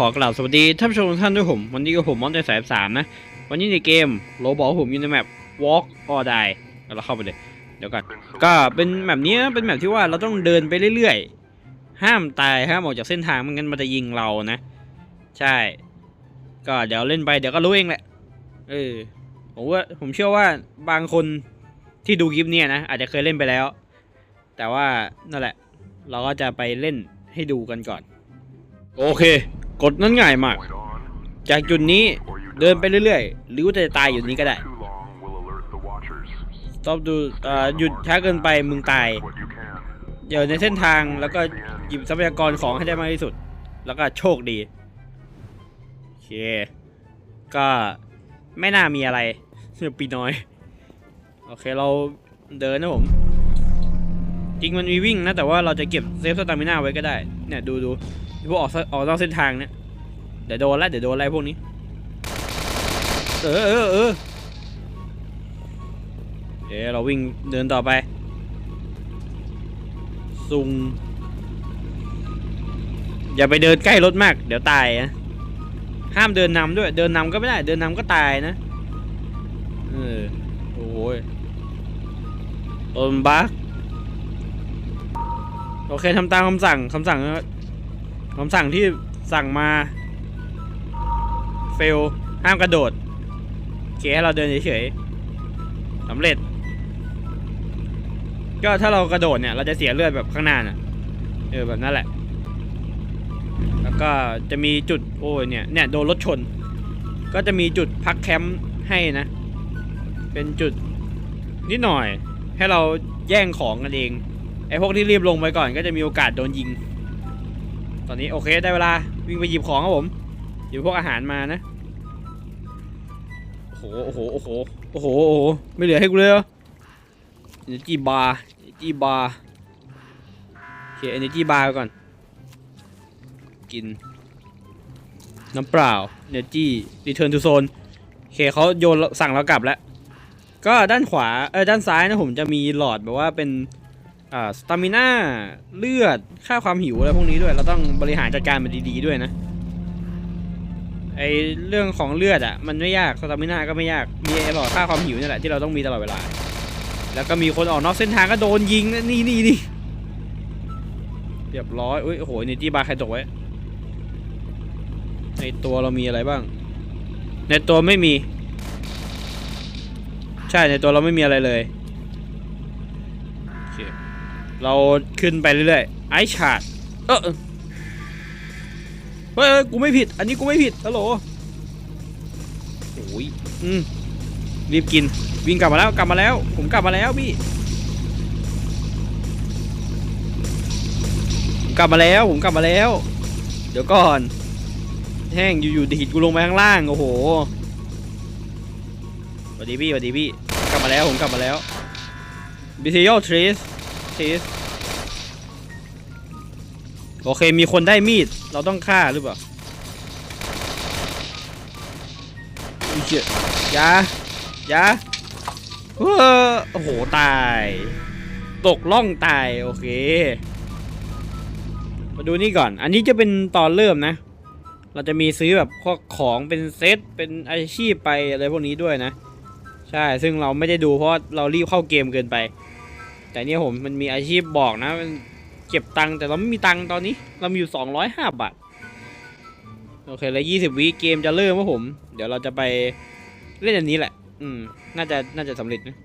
ขอกล่าวสวัสดีท่านผู้ชมทุกท่านด้วยผม วันนี้ก็ผมมอนเตอร์สายสามนะ วันนี้ในเกมโรบอกผมอยู่ในแมป Walk or Die แล้วเราเข้าไปเลย เดี๋ยวก่อน ก็เป็นแมปนี้นะเป็นแมปที่ว่าเราต้องเดินไปเรื่อยๆ ห้ามตายห้ามออกจากเส้นทางไม่งั้นมันจะยิงเรานะ ใช่ ก็เดี๋ยวเล่นไปเดี๋ยวก็รู้เองแหละ เออผมว่าผมเชื่อว่าบางคนที่ดูคลิปเนี่ยนะอาจจะเคยเล่นไปแล้ว แต่ว่านั่นแหละ เราก็จะไปเล่นให้ดูกันก่อน โอเค กดนั้นง่ายมาก จากจุดนี้เดินไปเรื่อยๆ หรือว่าจะตายอยู่นี้ก็ได้ ตอบดูหยุดช้าเกินไปมึงตาย เดี๋ยวในเส้นทางแล้วก็หยิบทรัพยากรของให้ได้มากที่สุด แล้วก็โชคดี โอเค ก็ไม่น่ามีอะไรปีน้อย โอเคเราเดินนะผม จริงมันมีวิ่งนะ แต่ว่าเราจะเก็บเซฟสตามิน่าไว้ก็ได้ เนี่ยดูดู พวกออกออกนอกเส้นทางเนี่ยเดี๋ยวโดนแล้วเดี๋ยวโดนอะไรพวกนี้ เออเออเออเดี๋ยวเราวิ่งเดินต่อไปซุงอย่าไปเดินใกล้รถมาก เดี๋ยวตายนะห้ามเดินนำด้วย เดินนำก็ไม่ได้ เดินนำก็ตายนะเออโอ้ยโดนบักโอเคทำตามคำสั่งคำสั่ง คำสั่งที่สั่งมาเฟลห้ามกระโดดโอเคให้เราเดินเฉยๆสำเร็จ ก็ถ้าเรากระโดดเนี่ย เราจะเสียเลือดแบบข้างหน้าน่ะเออแบบนั้นแหละ แล้วก็จะมีจุดโอ้ยเนี่ยเนี่ยโดนรถชน ก็จะมีจุดพักแคมป์ให้นะ เป็นจุดนิดหน่อย ให้เราแย่งของกันเองไอ้พวกที่รีบลงไปก่อนก็จะมีโอกาสโดนยิง ตอนนี้โอเคได้เวลาวิ่งไปหยิบของครับผมหยิบพวกอาหารมานะโอ้โหโอ้โหโอ้โหโอ้โหโอ้โหไม่เหลือให้กูเลยเหรอ energy bar energy bar โอเค energy bar ก่อน กิน น้ำเปล่า energy return to zone โอเคเขาโยนสั่งเรากลับแล้ว ก็ด้านขวา เออด้านซ้ายนะผมจะมีหลอดแบบว่าเป็น สตามิน่าเลือดค่าความหิวอะไรพวกนี้ด้วย เราต้องบริหารจัดการมันดีๆด้วยนะไอเรื่องของเลือดอะมันไม่ยากสตามิน่าก็ไม่ยากมีไอหลอดค่าความหิวนี่แหละที่เราต้องมีตลอดเวลา แล้วก็มีคนออกนอกเส้นทางก็โดนยิงนี่นี่นี่เรียบร้อยอุ้ยโอ้โหเนจี้บาร์ใครตกไว้ในตัวเรามีอะไรบ้าง ในตัวไม่มี ใช่ในตัวเราไม่มีอะไรเลย เราขึ้นไปเรื่อยๆไอชาร์ดเออเฮ้ยกูไม่ผิด อันนี้กูไม่ผิดฮัลโหลโอ้ยอืมรีบกินวิ่งกลับมาแล้วกลับมาแล้ว ผมกลับมาแล้วพี่ผมกลับมาแล้วผมกลับมาแล้ว เดี๋ยวก่อน แห้งอยู่ๆดีดกูลงไปข้างล่างโอ้โหสวัสดีพี่สวัสดีพี่ กลับมาแล้วผมกลับมาแล้วบิทิโอทรีส ทรีสโอเคมีคนได้มีด เราต้องฆ่าหรือเปล่าอุ้ยเชี่ยยายาเฮ้อโอ้โห ตาย ตกล่องตาย โอเค มาดูนี่ก่อน อันนี้จะเป็นตอนเริ่มนะ เราจะมีซื้อแบบพวกของเป็นเซต เป็นอาชีพไปอะไรพวกนี้ด้วยนะ ใช่ ซึ่งเราไม่ได้ดูเพราะเรารีบเข้าเกมเกินไป แต่เนี่ยผมมันมีอาชีพบอกนะมันเก็บตังค์แต่เราไม่มีตังค์ตอนนี้ เรามีอยู่205บาท โอเคแล้ว20วิเกมจะเริ่มว่าผม เดี๋ยวเราจะไปเล่นอันนี้แหละ อืม น่าจะน่าจะสำเร็จนะ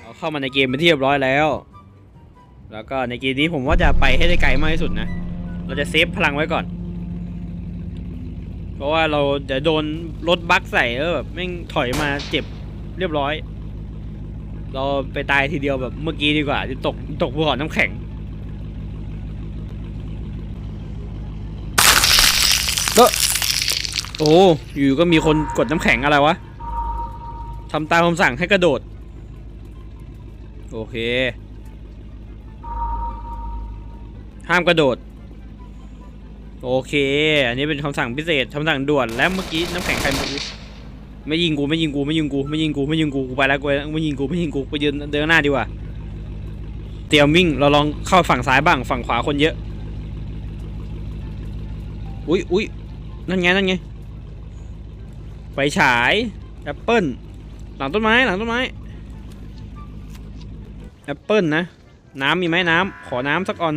เอาเข้ามาในเกมเป็นที่เรียบร้อยแล้ว แล้วก็ในเกมนี้ผมว่าจะไปให้ได้ไกลมากที่สุดนะ เราจะเซฟพลังไว้ก่อน เพราะว่าเราเดี๋ยวโดนรถบั๊กใส่แล้วแบบแม่งถอยมาเจ็บเรียบร้อย เราไปตายทีเดียวแบบเมื่อกี้ดีกว่าที่ตกตกภูเขาน้ำแข็งแล้วโอ้อยู่ก็มีคนกดน้ำแข็งอะไรวะทำตามคำสั่งให้กระโดด โอเค ห้ามกระโดด โอเค อันนี้เป็นคำสั่งพิเศษคำสั่งด่วนและเมื่อกี้น้ำแข็งใครม่รู้ ไม่ยิงกูไม่ยิงกูไม่ยิงกูไม่ยิงกูไม่ยิงกูกูไปแล้วกูไม่ยิงกูไม่ยิงกูไปยืนเดินหน้าดีกว่าเตรียมวิ่งเราลองเข้าฝั่งซ้ายบ้างฝั่งขวาคนเยอะ อุ้ยอุ้ยนั่นไงนั่นไงไฟฉายแอปเปิลหลังต้นไม้หลังต้นไม้แอปเปิลนะ น้ำมีไหมน้ำขอน้ำสักออน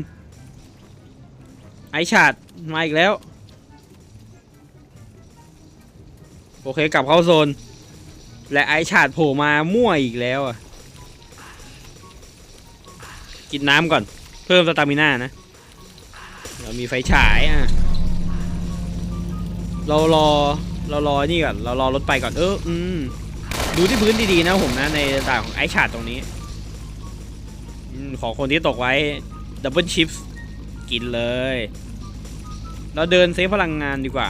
ไอชาดมาอีกแล้ว โอเคกลับเข้าโซน และไอชาดโผล่มามั่วอีกแล้วอะ กินน้ำก่อน เพิ่มสตามิน่านะ เรามีไฟฉายอะ เรารอเรารอนี่ก่อน เรารอรถไปก่อน เออ อืม ดูที่พื้นดีๆนะผมนะ ในต่างของไอชาดตรงนี้อมของคนที่ตกไว้ ดับเบิลชิปกินเลย เราเดินเซฟพลังงานดีกว่า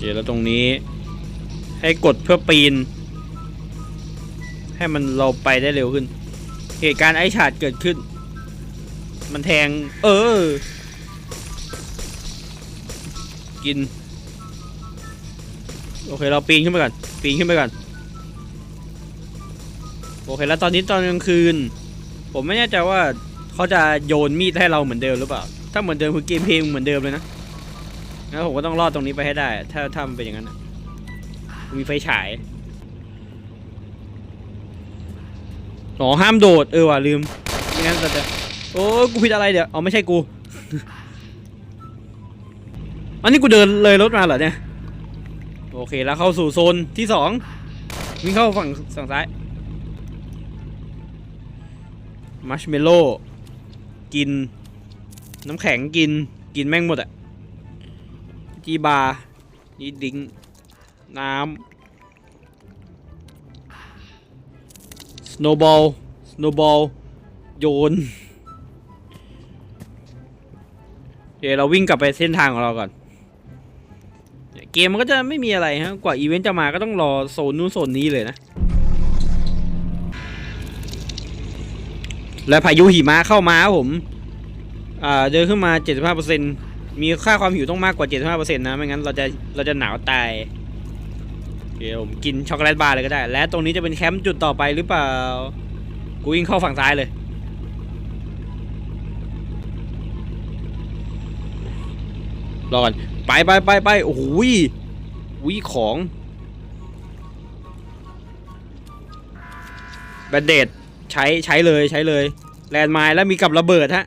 เคแล้วตรงนี้ ให้กดเพื่อปีน ให้มันเราไปได้เร็วขึ้น เหตุการณ์ไอฉาดเกิดขึ้น มันแทง เออ กิน โอเคเราปีนขึ้นไปก่อน ปีนขึ้นไปก่อน โอเคแล้วตอนนี้ตอนกลางคืน ผมไม่แน่ใจว่าเขาจะโยนมีดให้เราเหมือนเดิมหรือเปล่า ถ้าเหมือนเดิมคือเกมเพลงเหมือนเดิมเลยนะ งั้นผมก็ต้องรอดตรงนี้ไปให้ได้ ถ้าถ้ามันเป็นอย่างนั้นมีไฟฉายอ๋อห้ามโดด เออว่ะลืมไม่งั้นเราจะโอ้กูผิดอะไรเดี๋ยวอ๋อไม่ใช่กู อันนี้กูเดินเลยรถมาเหรอเนี่ย โอเคแล้วเข้าสู่โซนที่สองวิ่งเข้าฝั่งฝั่งซ้ายมัชเมลโล่กิน น้ำแข็งกินกินแม่งหมดอะ จีบาร์นี่ดิงน้ำสโนบอลสโนบอลโยนเดี๋ยวเราวิ่งกลับไปเส้นทางของเราก่อนเกมมันก็จะไม่มีอะไรฮะ กว่าอีเวนต์จะมาก็ต้องรอโซนนู้นโซนนี้เลยนะ และพายุหิมะเข้ามาครับผม อ่า เดินขึ้นมา 75% มีค่าความหิวต้องมากกว่า 75%นะ ไม่งั้นเราจะเราจะหนาวตายเดี๋ยวผมกินช็อกโกแลตบาร์เลยก็ได้ และตรงนี้จะเป็นแคมป์จุดต่อไปหรือเปล่า กูวิ่งเข้าฝั่งซ้ายเลย รอก่อน ไปไปไปไปโอ้โหวิของแบนเดดใช้ใช้เลยใช้เลย แลนด์ไมล์แล้วมีกับระเบิดฮะ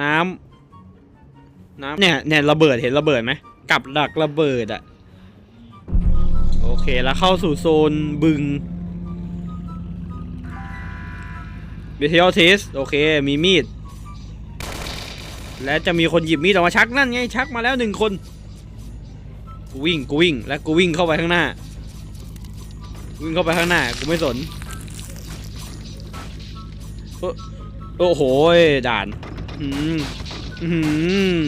น้ำ น้ำเนี่ยเนี่ยระเบิดเห็นระเบิดไหมกับดักระเบิดอะโอเคแล้วเข้าสู่โซนบึงเบเทลเทสโอเคมีมีด และจะมีคนหยิบมีดออกมาชักนั่นไงชักมาแล้วหนึ่งคนกูวิ่งกูวิ่งแล้วกูวิ่งเข้าไปข้างหน้า วิ่งเข้าไปข้างหน้ากูไม่สนโอ้โหด่านอืมอืม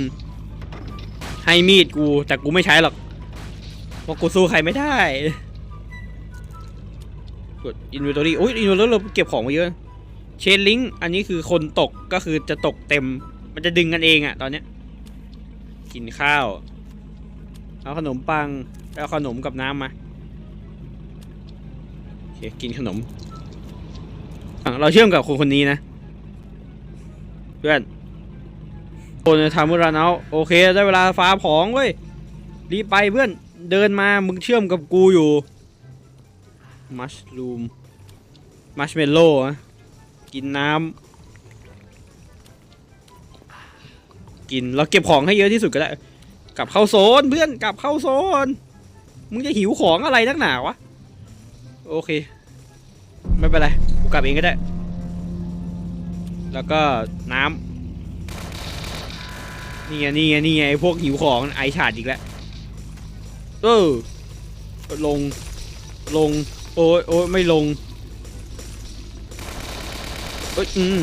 ให้มีดกูแต่กูไม่ใช้หรอกเพราะกูสู้ใครไม่ได้กดอินเวนทอรี่โอ้ยอินเวนทอรี่เราเก็บของมาเยอะเชนลิงอันนี้คือคนตกก็คือจะตกเต็ม มันจะดึงกันเองอะตอนเนี้ยกินข้าว เอาขนมปังเอาขนมกับน้ำมาโอเคกินขนมเราเชื่อมกับคนคนนี้นะ เพื่อน โอนทามุราเนาโอเค ได้เวลาฟ้าผองเว้ย รีบไปเพื่อน เดินมา มึงเชื่อมกับกูอยู่ มัชรูม มัชเมลโล่กินน้ำ กิน เราเก็บของให้เยอะที่สุดก็ได้ กลับเข้าโซนเพื่อน กลับเข้าโซน มึงจะหิวของอะไรนักหนาวะ โอเค ไม่เป็นไร กูกลับเองก็ได้ แล้วก็น้ำ นี่ไงนี่ไงนี่ไงไอพวกหิวของไอฉาดอีกแล้วเออลงลง โอ้ยโอ้ยไม่ลงเอ้ยอืม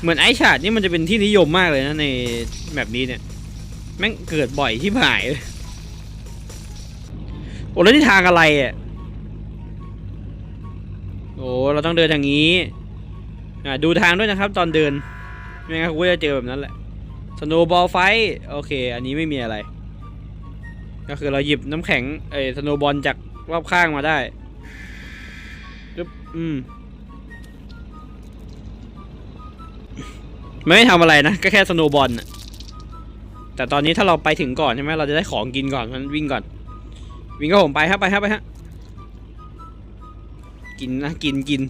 เหมือนไอชาดนี่มันจะเป็นที่นิยมมากเลยนะในแบบนี้เนี่ยแม่งเกิดบ่อยที่หายโอ้แล้วนี่ทางอะไรอะโอ้เราต้องเดินทางนี้อ่าดูทางด้วยนะครับ ตอนเดิน ไม่งั้นกูจะเจอแบบนั้นแหละสโนบอลไฟโอเค อันนี้ไม่มีอะไร ก็คือเราหยิบน้ำแข็งไอ้สโนบอลจากรอบข้างมาได้ปึ๊บอืมไม่ทำอะไรนะ ก็แค่สโนบอลแต่ตอนนี้ถ้าเราไปถึงก่อนใช่ไหมเราจะได้ของกินก่อนมันวิ่งก่อน วิ่งก็ผมไปฮะไปฮะไปฮะกินนะกินกิน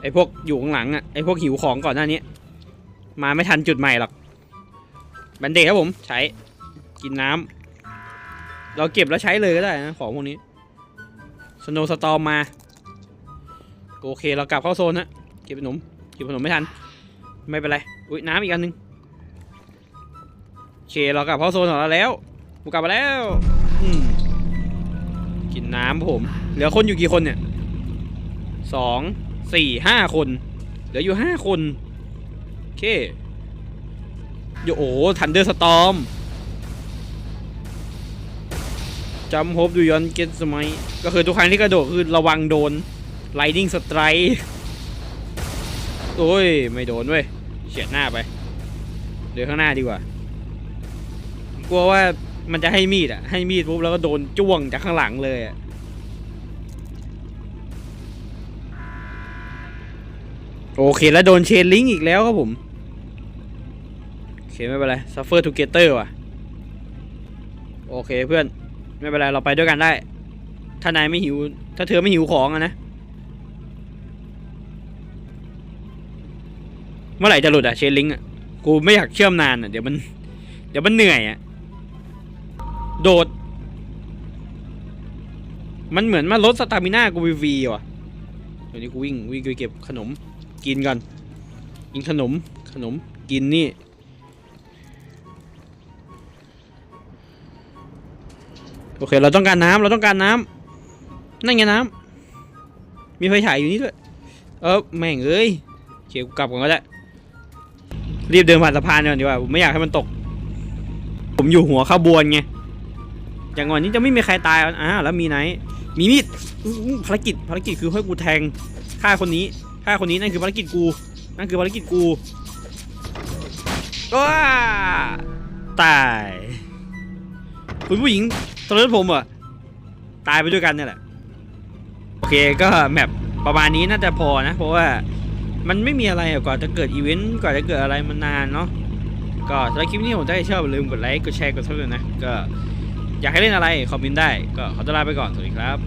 ไอพวกอยู่ข้างหลังอะไอพวกหิวของก่อนหน้านี้ มาไม่ทันจุดใหม่หรอกแบนเดตครับผมใช้กินน้ำเราเก็บแล้วใช้เลยก็ได้นะของพวกนี้สโนว์สตอมมา โอเคเรากลับเข้าโซนฮะเก็บขนมเก็บขนมไม่ทัน ไม่เป็นไรอุ้ยน้ำอีกอันหนึงโอเคเรากลับเข้าโซนของเราแล้วกูกลับมาแล้วอืกินน้ำผม เหลือคนอยู่กี่คนเนี่ยสองสี่ห้าคน เหลืออยู่ห้าคน เคโยโอ้ทันเดอร์สตอมจำโฮปดูยอนเก็ตสมัยก็คือทุกครั้งที่กระโดดคือระวังโดนไลดิ้งสไตร์โอ้ย ไม่โดนเว้ยเฉียดหน้าไป เดี๋ยวข้างหน้าดีกว่า กลัวว่ามันจะให้มีดอะให้มีดปุ๊บแล้วก็โดนจ้วงจากข้างหลังเลยอะโอเคแล้วโดนเชนลิงอีกแล้วครับผม โอเคไม่เป็นไร suffer together ว่ะ โอเคเพื่อน ไม่เป็นไร เราไปด้วยกันได้ ถ้านายไม่หิว ถ้าเธอไม่หิวของอะนะ เมื่อไหร่จะหลุดอะเชนลิงอะกูไม่อยากเชื่อมนานอะเดี๋ยวมัน เดี๋ยวมันเหนื่อยอะโดด มันเหมือนมาลดสตามิน่ากูวีวีว่ะเดี๋ยวนี้กูวิ่งวิ่งไปเก็บขนมกินก่อนกินขนมขนมกินนี่ โอเค เราต้องการน้ำเราต้องการน้ำนั่นไงน้ำมีไฟฉายอยู่นี่ด้วย เออแม่งเอ้ยเขียวกลับก่อนก็ได้รีบเดินผ่านสะพานก่อนดีกว่าผมไม่อยากให้มันตก ผมอยู่หัวขบวนไงอย่างวันนี้จะไม่มีใครตายอ่าแล้วมีไหน มีมีดภารกิจภารกิจคือให้กูแทงฆ่าคนนี้ฆ่าคนนี้นั่นคือภารกิจกู นั่นคือภารกิจกูว้าตายคุณผู้หญิง ตอนนั้นผมอะตายไปด้วยกันเนี่ยแหละ โอเคก็แมปประมาณนี้น่าจะพอนะ เพราะว่ามันไม่มีอะไรกว่อนจะเกิดอีเวนต์กว่อนจะเกิดอะไรมันนานเนาะก็สำหรับคลิปนี้ผมถ้าชอบลืมกดไลค์กดแชร์กดซับสไครต์นะก็อยากให้เล่นอะไรคอมเมนต์ได้ก็ขอตัวลาไปก่อนสวัสดีครับ